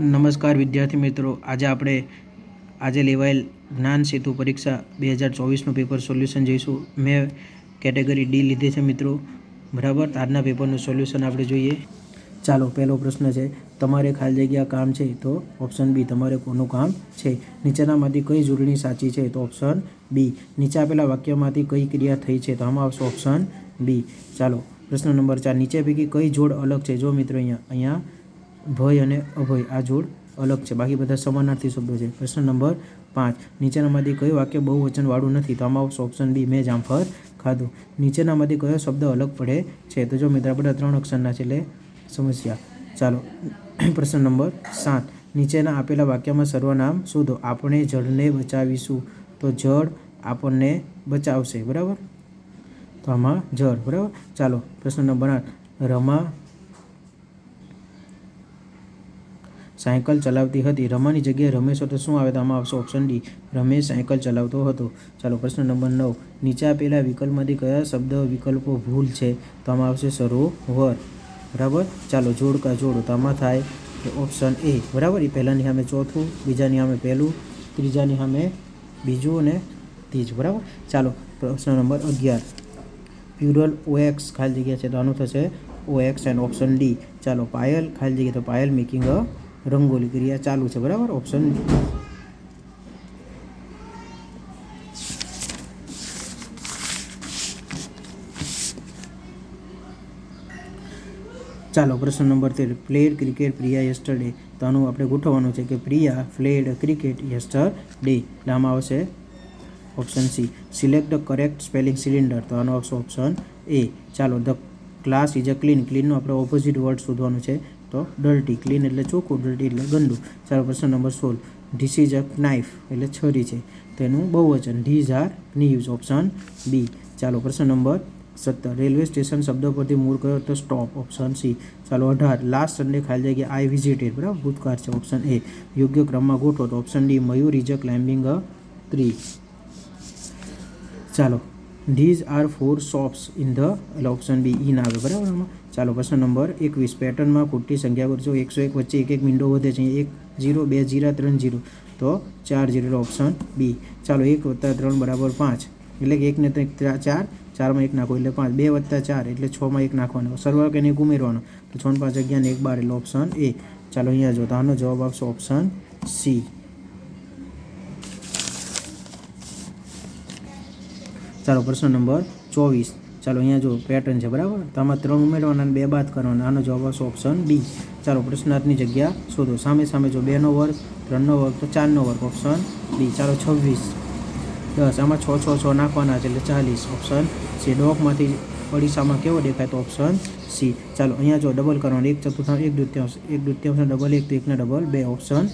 નમસ્કાર વિદ્યાર્થી મિત્રો. આજે આપણે આજે લેવાયેલ જ્ઞાન સેતુ પરીક્ષા બે હજાર ચોવીસનું પેપર સોલ્યુશન જોઈશું. મેં કેટેગરી ડી લીધી છે મિત્રો. બરાબર? આજના પેપરનું સોલ્યુશન આપણે જોઈએ. ચાલો, પહેલો પ્રશ્ન છે, તમારે ખાલી જગ્યા કામ છે તો ઓપ્શન બી તમારે કોનું કામ છે? નીચેનામાંથી કઈ જોડણી સાચી છે તો ઓપ્શન બી નીચે આપેલા વાક્યમાંથી કઈ ક્રિયા થઈ છે તો આમાં આવશે ઓપ્શન બી ચાલો, પ્રશ્ન નંબર ચાર. નીચે પૈકી કઈ જોડ અલગ છે? જો મિત્રો અહીંયા અહીંયા ભય અને અભય, આ જોડ અલગ છે. બાકી બધા સમાનાર્થી શબ્દો છે. પ્રશ્ન નંબર પાંચ. નીચેનામાંથી કયું વાક્ય બહુ વચનવાળું નથી? તો આમાં આવશે ઓપ્શન બી મેં જામફળ ખાધું. નીચેનામાંથી કયો શબ્દ અલગ પડે છે? તો જો મિત્ર બધા ત્રણ અક્ષરના છે એટલે સમસ્યા. ચાલો. પ્રશ્ન નંબર સાત. નીચેના આપેલા વાક્યમાં સર્વનામ શોધો. આપણે જળને બચાવીશું. તો જળ આપણને બચાવશે. બરાબર? તો આમાં જળ. બરાબર? ચાલો. પ્રશ્ન નંબર આઠ. રમા સાયકલ ચલાવતી હતી. રમાની જગ્યાએ રમેશ હતો. શું આવે તો આમાં આવશે? ઓપ્શન ડી રમેશ સાયકલ ચલાવતો હતો. ચાલો પ્રશ્ન નંબર નવ. નીચે આપેલા વિકલ્પમાંથી કયા શબ્દ વિકલ્પો ભૂલ છે? તો આમાં આવશે સરોવર બરાબર? ચાલો જોડકા જોડો. તો આમાં થાય ઓપ્શન એ બરાબર? એ પહેલાંની સામે ચોથું, બીજાની સામે પહેલું, ત્રીજાની સામે બીજું અને ત્રીજું. બરાબર? ચાલો પ્રશ્ન નંબર અગિયાર. પ્યુરલ ઓએક્સ ખાલી જગ્યા છે તો આનું થશે ઓએક્સ એન્ડ ઓપ્શન ડી. ચાલો પાયલ ખાલી જગ્યા તો પાયલ મેકિંગ અ રંગોલી ક્રિયા ચાલુ છે, બરાબર? ઓપ્શન ચાલો, પ્રશ્ન નંબર તેર. પ્લેયર ક્રિકેટ પ્રિયા યસ્ટરડે તો આનું આપણે ગોઠવવાનું છે કે Priya played cricket yesterday નામાં આવશે option C select the correct spelling cylinder તો આનો આવશે ઓપ્શન એ ચાલો the class is a clean ક્લીનનું આપણે ઓપોઝિટ વર્ડ શોધવાનું છે. તો ડલ્ટી, ક્લીન એટલે ચોખ્ખું, ડલ્ટી એટલે ગંદુ. ચાલો પ્રશ્ન નંબર સોળ. ધીસ ઇઝ અ નાઇફ એટલે છરી છે. તેનું બહુવચન these are knives option B ચાલો પ્રશ્ન નંબર સત્તર. રેલવે સ્ટેશન શબ્દ પરથી મૂળ કયો તો સ્ટોપ ઓપ્શન સી ચાલો અઢાર. લાસ્ટ સન્ડે ખાલી જગ્યા આઈ વિઝિટેડ બરાબર? ભૂતકાળ છે. ઓપ્શન એ યોગ્ય ક્રમમાં ગોઠવો તો option D Mayur is a climbing a tree ચાલો. These are four shops in the એટલે ઓપ્શન બી ઈ ના આવે. બરાબર ચાલો પ્રશ્ન નંબર એકવીસ. પેટર્નમાં ખોટી સંખ્યા કરજો એકસો એક વચ્ચે એક એક વિન્ડો વધે છે, એક જીરો, બે જીરા, ત્રણ જીરો, તો ચાર જીરો ઓપ્શન બી. ચાલો એક વત્તા ત્રણ બરાબર પાંચ. એટલે કે એકને ચાર, ચારમાં એક નાખો એટલે પાંચ. બે વત્તા ચાર એટલે છમાં એક નાખવાનો. સરવાળો કે એક ઉમેરવાનો. તો છ પાંચ અગિયાર એક બાર એટલે ઓપ્શન એ. ચાલો અહીંયા જો, તો આનો જવાબ આવશે ઓપ્શન સી. ચાલો પ્રશ્ન નંબર ચોવીસ. ચાલો, અહીંયા જો પેટર્ન છે, બરાબર? તો આમાં ત્રણ ઉમેરવાના બે બાદ કરવાના. આનો જવાબ આવશે ઓપ્શન બી ચાલો, પ્રશ્નાર્થની જગ્યા શોધો. સામે સામે જો બેનો વર્ગ, ત્રણનો વર્ગ, તો ચારનો વર્ગ ઓપ્શન બી ચાલો, છવ્વીસ. દસ. આમાં છ છ છ નાખવાના છે, એટલે ચાલીસ. ઓપ્શન સી ડોકમાંથી અડીસામાં કેવો દેખાય તો ઓપ્શન સી ચાલો, અહીંયા જો ડબલ કરવાનું, એક ચતુર્થાંશ, એક દૃત્યાંશ એક દૃત્યાંશ ડબલ એક તો એકને ડબલ બે. ઓપ્શન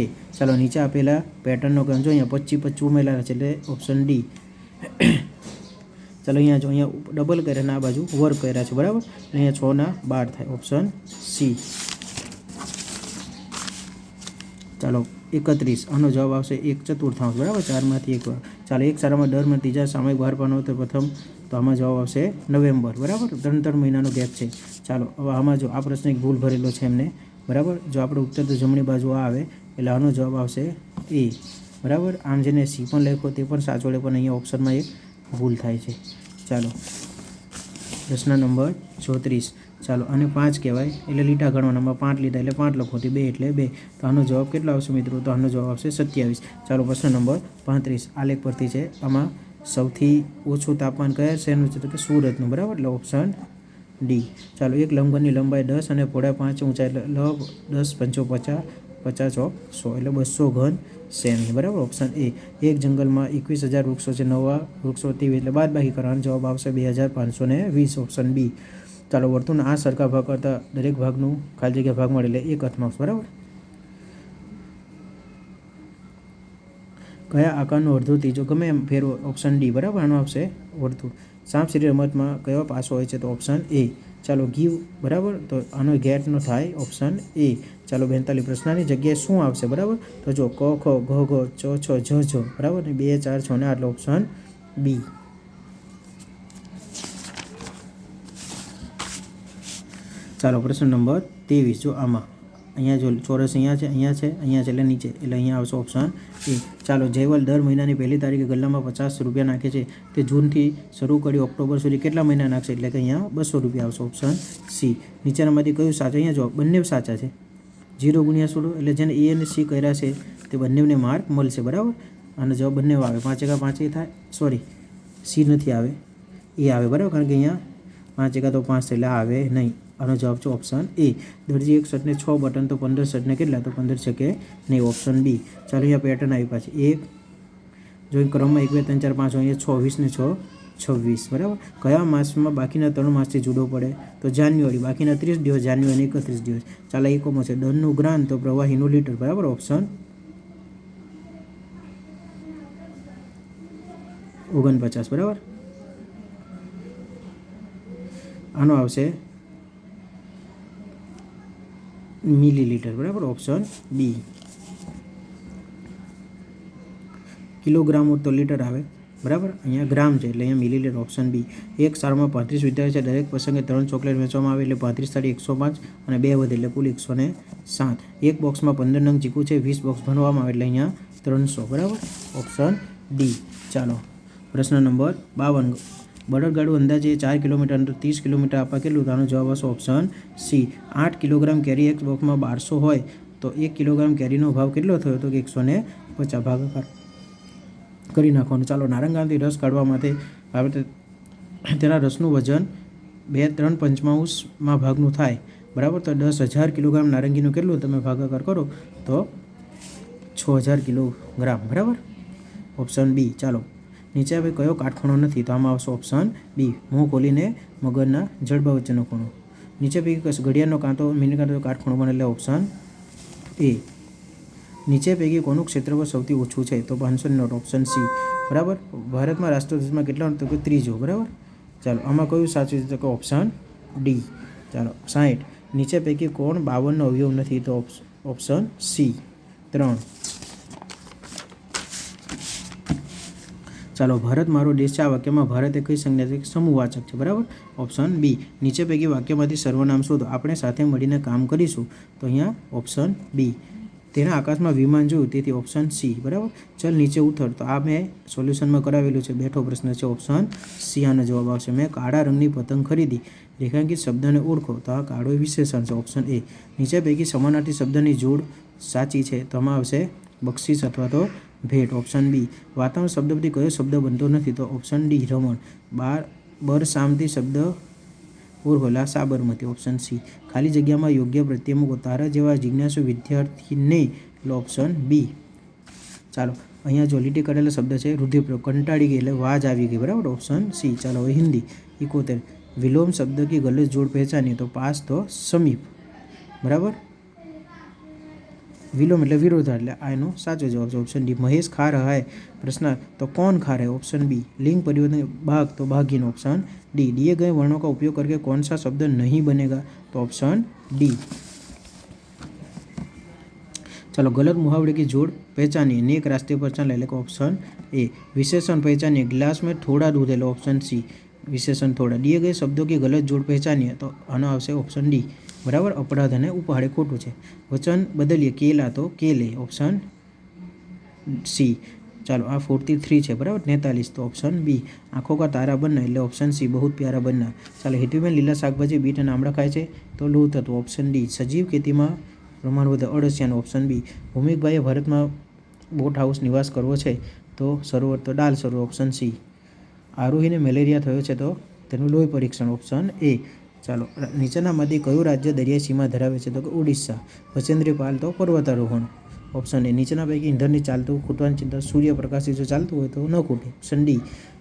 એ ચાલો, નીચે આપેલા પેટર્નનો જો અહીંયા પચીસ પચીસ ઉમેરેલા છે, એટલે ઓપ્શન ડી ચાલો અહીંયા જો અહીંયા ડબલ કર્યા ને આ બાજુ વર્ક કર્યા છે, બરાબર? અહીંયા છ ના બાર થાય ઓપ્શન સી ચાલો, એકત્રીસ. આનો જવાબ આવશે એક ચતુર્થાંશ, બરાબર? ચારમાંથી એક વાર. ચાલો, એક સારામાં દરમાં ત્રીજા સામયિક બહાર પાડવાનો તો પ્રથમ તો આમાં જવાબ આવશે નવેમ્બર, બરાબર? ત્રણ ત્રણ મહિનાનો ગેપ છે. ચાલો, હવે આમાં જો આ પ્રશ્ન એક ભૂલ ભરેલો છે એમને, બરાબર? જો આપણે ઉત્તર તો જમણી બાજુ આવે, એટલે આનો જવાબ આવશે એ બરાબર? આમ જેને સી પણ લખ્યો તે પણ સાચો લે પણ અહીંયા ઓપ્શનમાં એક ભૂલ થાય છે. ચાલો. પ્રશ્ન નંબર ચોત્રીસ. ચાલો અને પાંચ કહેવાય. એટલે લીટા ગણવાનામાં પાંચ લીધા એટલે પાંચ લખો બે એટલે બે. તો આનો જવાબ કેટલો આવશે મિત્રો? તો આનો જવાબ આવશે સત્યાવીસ. ચાલો, પ્રશ્ન નંબર પાંત્રીસ. આલેખ પરથી છે. આમાં સૌથી ઓછું તાપમાન કયા શહેરનું છે? તો કે સુરતનું. બરાબર? એટલે ઓપ્શન ડી ચાલો, એક લંબઘનની લંબાઈ દસ અને પહોળાઈ પાંચ ઊંચાઈ. એટલે લ દસ પંચો પચાસ પચાસ સો. એટલે બસો ઘન સેમી બરાબર? ઓપ્શન એ એક જંગલમાં એકવીસ હજાર વૃક્ષો છે, નવા વૃક્ષો તેવી એટલે બાદ બાકી કરવાનો જવાબ આવશે બે હજાર પાંચસો ને વીસ ઓપ્શન બી ચાલો વર્તુળના આ સરખા ભાગ કરતાં દરેક ભાગનું ખાલી જગ્યા ભાગ મળે એટલે એક અથમાં બરાબર? કયા આકારનું અડધો ત્રીજો, ગમે એમ ફેરવો ઓપ્શન ડી બરાબર? આનો આવશે વર્તુળ. સાપ સીડી રમતમાં કયો પાસો હોય છે તો ઓપ્શન એ ચાલો ગીવ બરાબર? તો આનો ગેટનો થાય ઓપ્શન એ ચાલો બેતાલીસ પ્રશ્નની જગ્યાએ શું આવશે, બરાબર? તો જો ક, ખ, ઘ ઘ, ચ, છ જ જ બરાબર? ને બે, ચાર, છ ને આટલો ઓપ્શન બી ચાલો પ્રશ્ન નંબર ત્રેવીસ, જો આમાં અહીંયા જો ચોરસ અહીંયા છે અહીંયા છે અહીંયા છે, એટલે નીચે, એટલે અહીંયા આવશે ઓપ્શન એ. ચાલો, જયવલ દર મહિનાની પહેલી તારીખે ગલ્લામાં પચાસ રૂપિયા નાખે છે. તે જૂનથી શરૂ કરી ઓક્ટોબર સુધી કેટલા મહિના નાખશે? એટલે કે અહીંયા બસો રૂપિયા આવશે ઓપ્શન સી નીચેનામાંથી કયું સાચું? અહીંયા જો બંને સાચા છે. જીરો ગુણ્યા સોળો, એટલે જેને એ અને સી કર્યા છે, તે બંનેને માર્ક મળશે, બરાબર? અને જવાબ બંને આવે. પાંચ એકા પાંચ એ થાય સોરી સી નથી આવે. એ આવે, બરાબર? કારણ કે અહીંયા પાંચ એકા તો પાંચ એટલે આવે નહીં. આનો જવાબ છે ઓપ્શન એ દરજી એક શર્ટને છ બટન તો પંદર શર્ટને કેટલા તો પંદર છે કે નહીં ઓપ્શન બી ચાલો અહીંયા પેટર્ન આવી પાછી એક જો ક્રમમાં એક બે ત્રણ ચાર પાંચ અહીંયા અહીંયા વીસ ને છ છવ્વીસ બરાબર કયા માસમાં બાકીના ત્રણ માસથી જુદો પડે તો જાન્યુઆરી બાકીના ત્રીસ દિવસ જાન્યુઆરી એકત્રીસ દિવસ ચાલો એકોમાં છે દનનું ગ્રાન તો પ્રવાહીનું લીટર બરાબર ઓપ્શન ઓગણપચાસ બરાબર આનો આવશે મિલીલીટર, બરાબર? ઓપ્શન બી કિલોગ્રામ તો લીટર આવે, બરાબર? અહીંયા ગ્રામ છે, એટલે અહીંયા મિલીલીટર ઓપ્શન બી એક સારમાં પાંત્રીસ વિદ્યાર્થી છે, દરેક પ્રસંગે ત્રણ ચોકલેટ વેચવામાં આવે, એટલે પાંત્રીસ તારીખ એકસો પાંચ અને બે વધે, એટલે કુલ એકસો ને સાત. એક બોક્સમાં પંદર નંગ ચીકુ છે, વીસ બોક્સ ભરવામાં આવે, એટલે અહીંયા ત્રણસો, બરાબર? ઓપ્શન ડી ચાલો, પ્રશ્ન નંબર બાવન. બળદગાડું અંદાજે ચાર કિલોમીટર અંદર ત્રીસ કિલોમીટર આપવા કેટલું? આનો જવાબ આવશે ઓપ્શન સી આઠ કિલોગ્રામ કેરી એક બોક્સમાં બારસો હોય, તો એક કિલોગ્રામ કેરીનો ભાવ કેટલો થયો? તો કે એકસો ને પચાસ ભાગાકાર કરી નાખવાનું. ચાલો નારંગાથી રસ કાઢવા માટે આપણે તેના રસનું વજન બે ત્રણ પંચમાંશમાં ભાગનું થાય. બરાબર? તો દસ હજાર કિલોગ્રામ નારંગીનું કેટલું? તમે ભાગાકાર કરો, તો છ હજાર કિલોગ્રામ. બરાબર? ઓપ્શન બી ચાલો. નીચે હવે કયો કાટખૂણો નથી, તો આમાં આવશે ઓપ્શન બી મોં ખોલીને મગરના જડબા વચ્ચેનો ખૂણો. નીચે પૈકી ઘડિયાળનો કાંતો મિની કાંતો કાટખૂણો બને, એટલે ઓપ્શન એ નીચે પૈકી કોનું ક્ષેત્રફળ સૌથી ઓછું છે, તો પાંચસો નોટ ઓપ્શન સી બરાબર? ભારતમાં, રાષ્ટ્રધ્વજમાં કેટલા તો કે ત્રીજો, બરાબર? ચાલો, આમાં કયું સાચું છે, તો કે ઓપ્શન ડી ચાલો સાઠ નીચે પૈકી કોણ બાવનનો અવયવ નથી, તો ઓપ્શન સી ત્રણ. ચાલો ભારત મારો દેશ છે. આ વાક્યમાં ભારત એ કઈ સંજ્ઞા છે? સમૂહવાચક છે. બરાબર? ઓપ્શન બી નીચે પૈકી વાક્યમાંથી સર્વનામ શોધો. આપણે સાથે મળીને કામ કરીશું. તો અહીંયા ઓપ્શન બી તેના આકાશમાં વિમાન જોયું. તેથી ઓપ્શન સી બરાબર? ચલ નીચે ઉતર. તો આ મેં સોલ્યુશનમાં કરાવેલું છે. બેઠો પ્રશ્ન છે. ઓપ્શન સી આનો જવાબ આવશે. મેં કાળા રંગની પતંગ ખરીદી. રેખાંકિત શબ્દને ઓળખો. તો આ કાળો વિશેષણ છે. ઓપ્શન એ નીચે પૈકી સમાનાર્થી શબ્દની જોડ સાચી છે. તો આવશે બક્ષિસ અથવા તો ભેટ. ઓપ્શન બી વાતાવરણ શબ્દ પરથી કયો શબ્દ બનતો નથી? તો ઓપ્શન ડી રમણ. બાર બર સામથી શબ્દ ઓરહોલા સાબરમતી. ઓપ્શન સી ખાલી જગ્યામાં યોગ્ય પ્રત્યે તારા જેવા જિજ્ઞાસુ વિદ્યાર્થીને ઓપ્શન બી ચાલો, અહીંયા જો લીટી કરેલો શબ્દ છે, રુધિરપ્રયોગ, કંટાળી ગઈ એટલે વાજ આવી ગઈ. બરાબર? ઓપ્શન સી ચાલો, હવે હિન્દી. ઇકોતેર વિલોમ શબ્દ કે ગલત જોડ પહેચાની તો પાસ તો સમીપ. બરાબર? વિલોમ એટલે વિરોધા એટલે આનો સાચો જવાબ છે ઓપ્શન ડી મહેશ ખાર હાય પ્રશ્ન તો કોણ ખાર હે ઓપ્શન બી લિંગ પરિવર્તન ભાગ તો ભાગીન ऑप्शन डी दिए गए वर्णों का उपयोग करके कौन सा शब्द नहीं बनेगा तो ऑप्शन डी चलो गलत मुहावरे की जोड़ पहचानिए नेक रास्ते पर चल એટલે કે ઓપ્શન એ વિશેષણ पहचानिए ગ્લાસ में થોડા दूध એટલે ઓપ્શન સી વિશેષણ થોડા दिए गए શબ્દો की गलत जोड़ पहचानिए तो આનો આવશે ઓપ્શન ડી બરાબર? અપરાધ અને ઉપહાડે ખોટું છે. વચન બદલીએ કેલા તો કેલે ઓપ્શન સી ચાલો, આ ફોર્ટી થ્રી છે, બરાબર? નેતાલીસ તો ઓપ્શન બી આંખો કા તારા બનના, એટલે ઓપ્શન સી બહુ પ્યારા બનના. ચાલો હેતુબેન લીલા શાકભાજી, બીટ અને આમળા ખાય છે, તો લોહ થતું ઓપ્શન ડી સજીવ ખેતીમાં પ્રમાણ વધે અળસિયાનું ઓપ્શન બી ભૂમિકભાઈએ ભારતમાં બોટ હાઉસ નિવાસ કરવો છે, તો સરોવર, તો ડાલ સરોવર ઓપ્શન સી આરોહીને મેલેરિયા થયો છે, તો તેનું લોહી પરીક્ષણ ઓપ્શન એ ચાલો નીચેનામાંથી કયું રાજ્ય દરિયાઈ સીમા ધરાવે છે? તો કે ઓડિશા. વચેન્દ્રી પાલ તો પર્વતારોહણ. ઓપ્શન એ નીચેના પૈકી ઇંધણની ચાલતું ખૂટવાની ચિંતા સૂર્યપ્રકાશથી જો ચાલતું હોય તો ન ખૂટે. ઓપ્શન ડી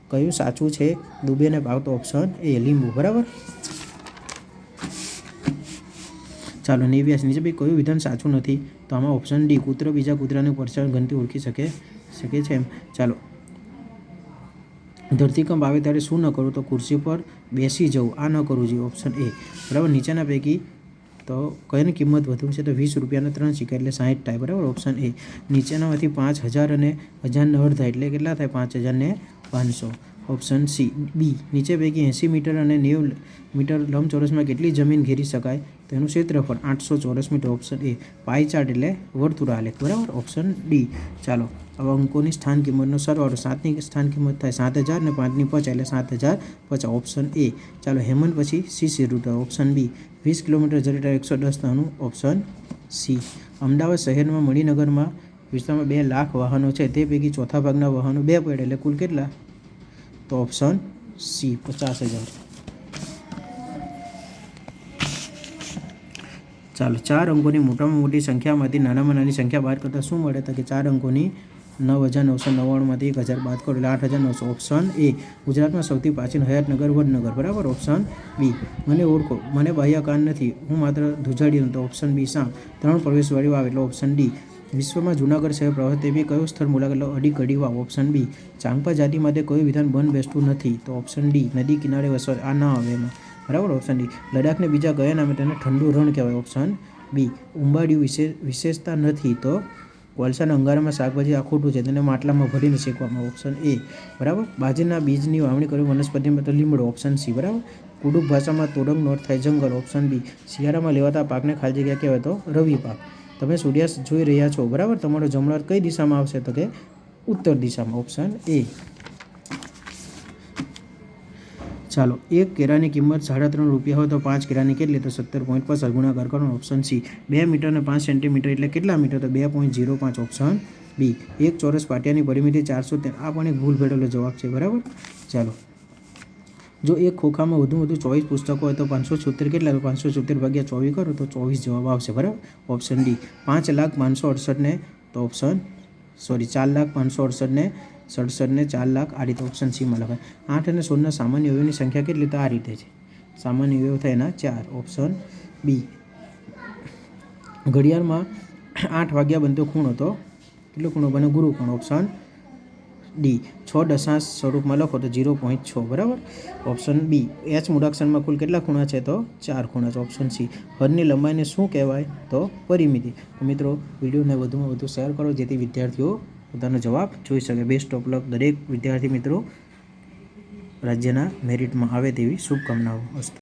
કયું સાચું છે? દુબેને પાવતો ઓપ્શન એ લીંબુ. બરાબર? ચાલો, નેવ્યાસ. નીચે ભાઈ કયું વિધાન સાચું નથી? તો આમાં ઓપ્શન ડી કૂતરો બીજા કૂતરાને પરસાળ ગણતી ઓળખી શકે શકે છે એમ. ચાલો ધરતીકંપ આવે ત્યારે શું ન કરું તો ખુરશી પર બેસી જવું. આ ન કરવું જોઈએ. Option A. બરાબર? નીચેના પૈકી તો કયાની કિંમત વધુ છે તો વીસ રૂપિયાના ત્રણ સિક્કા એટલે સાહીઠ થાય. બરાબર? Option A. નીચેનામાંથી પાંચ હજાર અને હજારને અડધા એટલે કેટલા થાય? પાંચ હજારને પાંચસો. Option C. બી. નીચે પૈકી એંસી મીટર અને નેવું મીટર લંબચોરસમાં કેટલી જમીન ઘેરી શકાય? તેનું ક્ષેત્રફળ આઠસો ચોરસ metre. Option A. Pie chart એટલે વર્તુળ આલેખ બરાબર? Option D. ચાલો. હવે અંકોની સ્થાન કિંમતનો સરવાળો સાતની સ્થાન કિંમત થાય સાત હજાર અને પાંચની પચાસ એટલે સાત હજાર પચાસ ઓપ્શન એ ચાલો હેમંત પછી સીસી રૂટ ઓપ્શન બી વીસ કિલોમીટર જરીટા એકસો દસ તાનું ઓપ્શન સી અમદાવાદ શહેરમાં મણિનગરમાં વિસ્તારમાં બે લાખ વાહનો છે. તે પૈકી ચોથા ભાગના વાહનો બે પડે એટલે કુલ કેટલા? તો ઓપ્શન સી પચાસ હજાર. ચાલો, ચાર અંકોની મોટામાં મોટી સંખ્યામાંથી નાનામાં નાની સંખ્યા બહાર કરતાં શું મળે? તો કે ચાર અંકોની નવ હજાર નવસો નવ્વાણુંમાંથી એક હજાર બાદ કરો એટલે આઠ હજાર નવસો ઓપ્શન એ. ગુજરાતમાં સૌથી પ્રાચીન હયાતનગર વડનગર, બરાબર? Option B. મને ઓળખો. મને બાહ્ય કાન નથી. હું માત્ર ધુજાડી તો ઓપ્શન બી સામ ત્રણ પ્રવેશવાળી વાવ એટલે ઓપ્શન ડી. વિશ્વમાં જૂનાગઢ શહેર પ્રવાસ તેવી કયો સ્થળ મુલાકાત અડી કડી વાવ. Option B. ચાંગપા જાતિ માટે કોઈ વિધાન બંધ બેસતું નથી. તો ઓપ્શન ડી. નદી કિનારે વસવા આ ના આવે એમાં. બરાબર? Option D. લડાખને બીજા ગયા નામે તેને ઠંડુ રણ કહેવાય? Option B. ઉંબાડિયું વિશે વિશેષતા નથી તો કોલસાના અંગારામાં શાકભાજી આ છે, તેને માટલામાં ભરીને શેકવામાં ઓપ્શન એ બરાબર? બાજરીના બીજની વાવણી કરવી વનસ્પતિમાં તો લીમડો. ઓપ્શન સી બરાબર? કુડુક ભાષામાં તોડંગ નોટ થાય જંગલ. ઓપ્શન બી શિયાળામાં લેવાતા પાકને ખાલી જગ્યા કહેવાય તો રવિ પાક. તમે સૂર્યાસ્ત જોઈ રહ્યા છો. બરાબર? તમારો જમણવાર કઈ દિશામાં આવશે તો કે ઉત્તર દિશામાં? ઓપ્શન એ ચાલો, એક કેરાની કિંમત સાડા ત્રણ રૂપિયા હોય તો પાંચ કેરાની કેટલી? તો સત્તર પોઈન્ટ પચાસ ગુણાકાર કરવાનો ઓપ્શન સી બે મીટર અને પાંચ સેન્ટીમીટર એટલે કેટલા મીટર? તો બે પોઈન્ટ ઝીરો પાંચ ઓપ્શન બી એક ચોરસ પાટિયાની પરિમિતિ ચારસો આ પણ એક ભૂલ ભરેલો જવાબ છે, બરાબર? ચાલો. જો એક ખોખામાં વધુ વધુ ચોવીસ પુસ્તકો હોય તો પાંચસો છોતેર કેટલા? તો પાંચસો છોતેર ભાગ્યા ચોવીસ કરો તો ચોવીસ જવાબ આવશે, બરાબર? ઓપ્શન ડી પાંચ લાખ પાંચસો અડસઠને તો ઓપ્શન સોરી ચાર લાખ પાંચસો અડસઠને સડસઠને ચાર લાખ આ રીતે ઓપ્શન સીમાં લખાય આઠ અને સોળના સામાન્ય અવયવની સંખ્યા કેટલી? તો આ રીતે છે. સામાન્ય અવયવ થાય એના ચાર. ઓપ્શન બી ઘડિયાળમાં આઠ વાગ્યા બનતો ખૂણો હતો. કેટલો ખૂણો બને? ગુરુ ખૂણો. ઓપ્શન ડી છ દશાંશ સ્વરૂપમાં લખો તો ઝીરો પોઈન્ટ છ. બરાબર? ઓપ્શન બી એચ મુડાક્ષરમાં કુલ કેટલા ખૂણા છે? તો ચાર ખૂણા છે. ઓપ્શન સી હદની લંબાઈને શું કહેવાય? તો પરિમિતિ. મિત્રો, વિડીયોને વધુમાં વધુ શેર કરો, જેથી વિદ્યાર્થીઓ પોતાનો જવાબ જોઈ શકે. બેસ્ટ ઓફ લક દરેક વિદ્યાર્થી મિત્રો રાજ્યના મેરિટમાં આવે તેવી શુભકામનાઓ. અસ્તુ